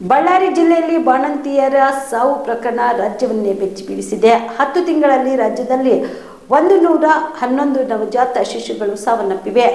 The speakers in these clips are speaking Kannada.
ಬಳ್ಳಾರಿ ಜಿಲ್ಲೆಯಲ್ಲಿ ಬಾಣಂತಿಯರ ಸಾವು ಪ್ರಕರಣ ರಾಜ್ಯವನ್ನೇ ಬೆಚ್ಚಿ ಬೀಳಿಸಿದೆ. ಹತ್ತು ತಿಂಗಳಲ್ಲಿ ರಾಜ್ಯದಲ್ಲಿ ಒಂದು ನೂರ ಹನ್ನೊಂದು ನವಜಾತ ಶಿಶುಗಳು ಸಾವನ್ನಪ್ಪಿವೆ.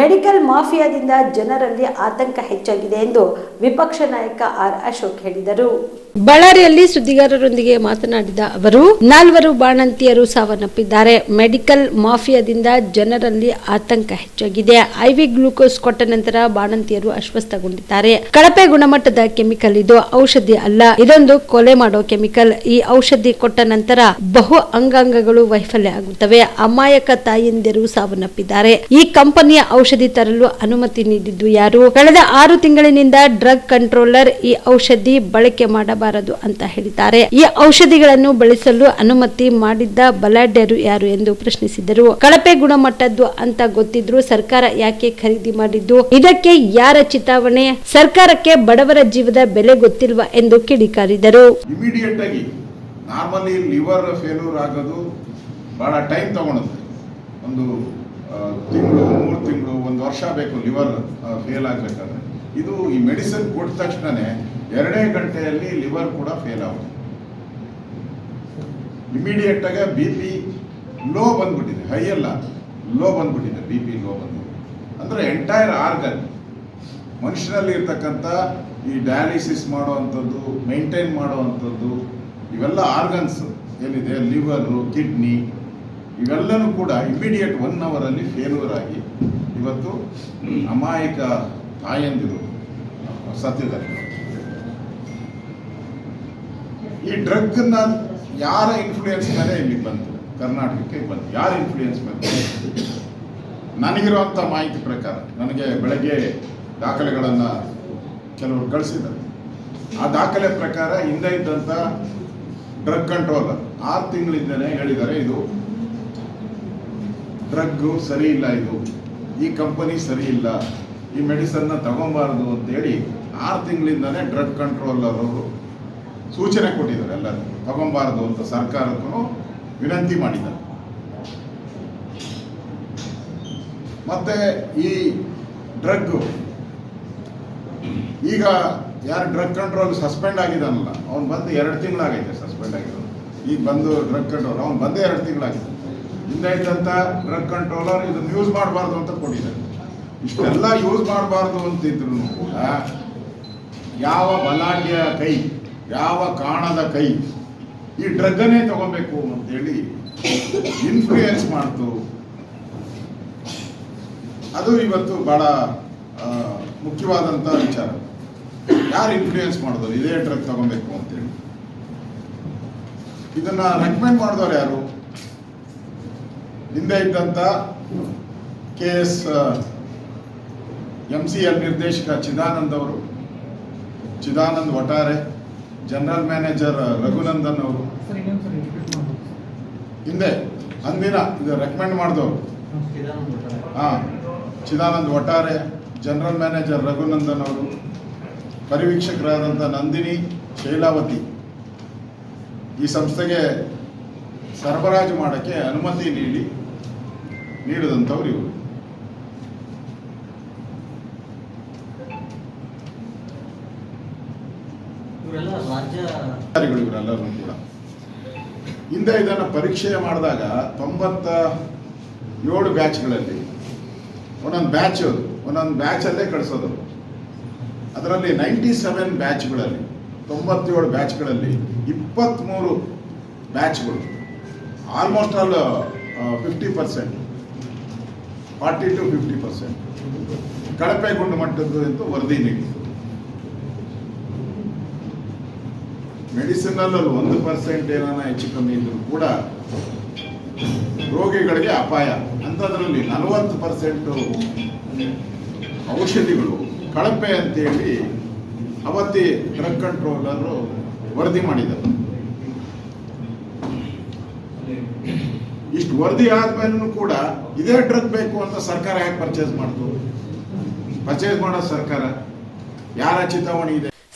ಮೆಡಿಕಲ್ ಮಾಫಿಯಾದಿಂದ ಜನರಲ್ಲಿ ಆತಂಕ ಹೆಚ್ಚಾಗಿದೆ ಎಂದು ವಿಪಕ್ಷ ನಾಯಕ ಆರ್ ಅಶೋಕ್ ಹೇಳಿದರು. ಬಳ್ಳಾರಿಯಲ್ಲಿ ಸುದ್ದಿಗಾರರೊಂದಿಗೆ ಮಾತನಾಡಿದ ಅವರು, ನಾಲ್ವರು ಬಾಣಂತಿಯರು ಸಾವನ್ನಪ್ಪಿದ್ದಾರೆ. ಮೆಡಿಕಲ್ ಮಾಫಿಯಾದಿಂದ ಜನರಲ್ಲಿ ಆತಂಕ ಹೆಚ್ಚಾಗಿದೆ. ಐವಿ ಗ್ಲೂಕೋಸ್ ಕೊಟ್ಟ ನಂತರ ಬಾಣಂತಿಯರು ಅಸ್ವಸ್ಥಗೊಂಡಿದ್ದಾರೆ. ಕಳಪೆ ಗುಣಮಟ್ಟದ ಕೆಮಿಕಲ್ ಇದು ಔಷಧಿ ಅಲ್ಲ. ಇದೊಂದು ಕೊಲೆ ಮಾಡೋ ಕೆಮಿಕಲ್. ಈ ಔಷಧಿ ಕೊಟ್ಟ ನಂತರ ಬಹು ಅಂಗಾಂಗಗಳು ವೈಫಲ್ಯ ಆಗುತ್ತವೆ. ಅಮಾಯಕ ತಾಯಂದಿರು ಸಾವನ್ನಪ್ಪಿದ್ದಾರೆ. ಈ ಕಂಪನಿಯ ಔಷಧಿ ತರಲು ಅನುಮತಿ ನೀಡಿದ್ದು ಯಾರು? ಕಳೆದ ಆರು ತಿಂಗಳಿನಿಂದ ಡ್ರಗ್ ಕಂಟ್ರೋಲರ್ ಈ ಔಷಧಿ ಬಳಕೆ ಮಾಡಬಾರದು. ಅಂತ ಹೇಳಿದ್ದಾರೆ. ಈ ಔಷಧಿಗಳನ್ನು ಬಳಸಲು ಅನುಮತಿ ಮಾಡಿದ್ದ ಬಲಾಢ್ಯರು ಯಾರು ಎಂದು ಪ್ರಶ್ನಿಸಿದರು. ಕಳಪೆ ಗುಣಮಟ್ಟದ್ದು ಅಂತ ಗೊತ್ತಿದ್ರು ಸರ್ಕಾರ ಯಾಕೆ ಖರೀದಿ ಮಾಡಿದ್ದು? ಇದಕ್ಕೆ ಯಾರ ಚಿತಾವಣೆ? ಸರ್ಕಾರಕ್ಕೆ ಬಡವರ ಜೀವದ ಬೆಲೆ ಗೊತ್ತಿಲ್ವಾ ಎಂದು ಕಿಡಿಕಾರಿದರು. ಇಮಿಡಿಯೇಟ್ ಆಗಿ ನಾರ್ಮಲಿ ಲಿವರ್ ಫೇಲ್ಯೂರ್ ಆಗೋದು ಬಹಳ ಟೈಮ್ ತಗೊಳುತ್ತೆ. ಒಂದು ತಿಂಗಳು, ಮೂರು ತಿಂಗಳು, ಒಂದು ವರ್ಷ ಬೇಕು ಲಿವರ್ ಫೇಲ್ ಆಗಬೇಕಾದ್ರೆ. ಇದು ಈ ಮೆಡಿಸಿನ್ ಕೊಟ್ಟ ತಕ್ಷಣನೇ ಎರಡೇ ಗಂಟೆಯಲ್ಲಿ ಲಿವರ್ ಕೂಡ ಫೇಲ್ ಆಗುತ್ತೆ. ಇಮಿಡಿಯೇಟ್ ಆಗಿ ಬಿ ಪಿ ಲೋ ಬಂದ್ಬಿಟ್ಟಿದೆ ಹೈ ಅಲ್ಲ ಲೋ ಬಂದ್ಬಿಟ್ಟಿದೆ ಬಿ ಪಿ ಲೋ ಬಂದು ಅಂದರೆ ಎಂಟೈರ್ ಆರ್ಗನ್ ಮನುಷ್ಯನಲ್ಲಿ ಇರ್ತಕ್ಕಂಥ ಈ ಡಯಾಲಿಸಿಸ್ ಮಾಡುವಂಥದ್ದು ಮೇಂಟೈನ್ ಮಾಡುವಂಥದ್ದು, ಇವೆಲ್ಲ ಆರ್ಗನ್ಸ್ ಏನಿದೆ ಲಿವರು ಕಿಡ್ನಿ ಇವೆಲ್ಲನೂ ಕೂಡ ಇಮಿಡಿಯೇಟ್ ಒನ್ ಅವರಲ್ಲಿ ಫೇಲ್ಯೂರ್ ಆಗಿ ಇವತ್ತು ಅಮಾಯಕ ತಾಯಂದಿರು ಸತ್ತಿದ್ದಾರೆ. ಈ ಡ್ರಗ್ನ ಯಾರ ಇನ್ಫ್ಲೂಯೆನ್ಸ್ ಮೇಲೆ ಇಲ್ಲಿಗೆ ಬಂತು? ಕರ್ನಾಟಕಕ್ಕೆ ಬಂತು. ಯಾರ ಇನ್ಫ್ಲೂಯೆನ್ಸ್ ಮೇಲೆ ನನಗಿರುವಂಥ ಮಾಹಿತಿ ಪ್ರಕಾರ ನನಗೆ ಬೆಳಗ್ಗೆ ದಾಖಲೆಗಳನ್ನು ಕೆಲವರು ಕಳಿಸಿದ್ದಾರೆ. ಆ ದಾಖಲೆ ಪ್ರಕಾರ ಹಿಂದೆ ಇದ್ದಂಥ ಡ್ರಗ್ ಕಂಟ್ರೋಲರ್ ಆರು ತಿಂಗಳಿಂದನೇ ಹೇಳಿದ್ದಾರೆ, ಇದು ಡ್ರಗ್ಗು ಸರಿ ಇಲ್ಲ, ಇದು ಈ ಕಂಪನಿ ಸರಿ ಇಲ್ಲ, ಈ ಮೆಡಿಸನ್ನ ತಗೊಬಾರ್ದು ಅಂತೇಳಿ ಆರು ತಿಂಗಳಿಂದನೇ ಡ್ರಗ್ ಕಂಟ್ರೋಲರ್ ಅವರು ಸೂಚನೆ ಕೊಟ್ಟಿದ್ದಾರೆ ಎಲ್ಲರೂ. ತಗೊಂಬಾರದು ಅಂತ ಸರ್ಕಾರಕ್ಕೂ ವಿನಂತಿ ಮಾಡಿದ್ದಾರೆ. ಮತ್ತೆ ಈ ಡ್ರಗ್, ಈಗ ಯಾರು ಡ್ರಗ್ ಕಂಟ್ರೋಲ್ ಸಸ್ಪೆಂಡ್ ಆಗಿದ್ದಾನಲ್ಲ, ಅವ್ನು ಬಂದು ಎರಡು ತಿಂಗಳಾಗೈತೆ ಸಸ್ಪೆಂಡ್ ಆಗಿರೋದು. ಈಗ ಬಂದು ಡ್ರಗ್ ಕಂಟ್ರೋಲ್, ಅವ್ನು ಬಂದೇ ಎರಡು ತಿಂಗಳಾಗಿದೆ. ಹಿಂದೆ ಇದ್ದಂಥ ಡ್ರಗ್ ಕಂಟ್ರೋಲರ್ ಇದನ್ನು ಯೂಸ್ ಮಾಡಬಾರ್ದು ಅಂತ ಕೊಟ್ಟಿದ್ದಾರೆ. ಇಷ್ಟೆಲ್ಲ ಯೂಸ್ ಮಾಡಬಾರ್ದು ಅಂತಿದ್ರು ಕೂಡ ಯಾವ ಬಲಾಢ್ಯ ಕೈ ಯಾವ ಕಾಣದ ಕೈ ಈ ಡ್ರಗ್ಗನ್ನೇ ತಗೋಬೇಕು ಅಂತೇಳಿ ಇನ್ಫ್ಲೂಯೆನ್ಸ್ ಮಾಡ್ತು. ಅದು ಇವತ್ತು ಬಹಳ ಮುಖ್ಯವಾದಂಥ ವಿಚಾರ. ಯಾರು ಇನ್ಫ್ಲೂಯೆನ್ಸ್ ಮಾಡಿದ್ರು ಇದೇ ಡ್ರಗ್ ತಗೊಬೇಕು ಅಂತೇಳಿ. ಇದನ್ನ ರೆಕಮೆಂಡ್ ಮಾಡಿದವ್ರು ಯಾರು? ಹಿಂದೆ ಇದ್ದಂಥ K S M C L ನಿರ್ದೇಶಕ ಚಿದಾನಂದ್ ಅವರು, ಚಿದಾನಂದ್ ಒಟ್ಟಾರೆ ಜನರಲ್ ಮ್ಯಾನೇಜರ್ ರಘುನಂದನ್ ಅವರು. ಹಿಂದೆ ಅಂದಿನ ಇದು ರೆಕಮೆಂಡ್ ಮಾಡಿದವರು ಹಾಂ ಚಿದಾನಂದ್ ಒಟ್ಟಾರೆ ಜನರಲ್ ಮ್ಯಾನೇಜರ್ ರಘುನಂದನ್ ಅವರು ಪರಿವೀಕ್ಷಕರಾದಂಥ ನಂದಿನಿ ಶೈಲಾವತಿ. ಈ ಸಂಸ್ಥೆಗೆ ಸರಬರಾಜು ಮಾಡೋಕ್ಕೆ ಅನುಮತಿ ನೀಡಿ ನೀಡಿದಂಥವ್ರು ಇವರು. ಅಧಿಕಾರಿಗಳು ಇವರೆಲ್ಲರೂ ಕೂಡ. ಹಿಂದೆ ಇದನ್ನು ಪರೀಕ್ಷೆ ಮಾಡಿದಾಗ ತೊಂಬತ್ತ ಏಳು ಬ್ಯಾಚ್ಗಳಲ್ಲಿ, ಒಂದೊಂದು ಬ್ಯಾಚ್ ಒಂದೊಂದು ಬ್ಯಾಚಲ್ಲೇ ಕಳಿಸೋದು. ಅದರಲ್ಲಿ ನೈಂಟಿ ಸೆವೆನ್ ಬ್ಯಾಚ್ಗಳಲ್ಲಿ, ತೊಂಬತ್ತೇಳು ಬ್ಯಾಚ್ಗಳಲ್ಲಿ ಇಪ್ಪತ್ತ್ಮೂರು ಬ್ಯಾಚ್ಗಳು, almost all fifty percent, forty to fifty percent ಕಳಪೆ ಗುಣಮಟ್ಟದ್ದು ಎಂದು ವರದಿ ನೀಡಿತು ಮೆಡಿಸಿನಲ್ಲಿ ಒಂದು ಪರ್ಸೆಂಟ್ ಏನಾನ ಹೆಚ್ಚು ಕಮ್ಮಿ ಇದ್ರೂ ಕೂಡ ರೋಗಿಗಳಿಗೆ ಅಪಾಯ. ಅಂಥದ್ರಲ್ಲಿ ನಲವತ್ತು ಪರ್ಸೆಂಟು ಔಷಧಿಗಳು ಕಳಪೆ ಅಂತೇಳಿ ಅವತ್ತಿ ಡ್ರಗ್ ಕಂಟ್ರೋಲರು ವರದಿ ಮಾಡಿದರು ಇಷ್ಟು ವರದಿ ಆದ್ಮೇಲೂ ಕೂಡ ಇದೇ ಡ್ರಗ್ ಬೇಕು ಅಂತ ಸರ್ಕಾರ ಯಾಕೆ ಪರ್ಚೇಸ್ ಮಾಡ್ತು? ಪರ್ಚೇಸ್ ಮಾಡೋ ಸರ್ಕಾರ. ಯಾರ ಚಿತಾವಣೆ ಇದೆ?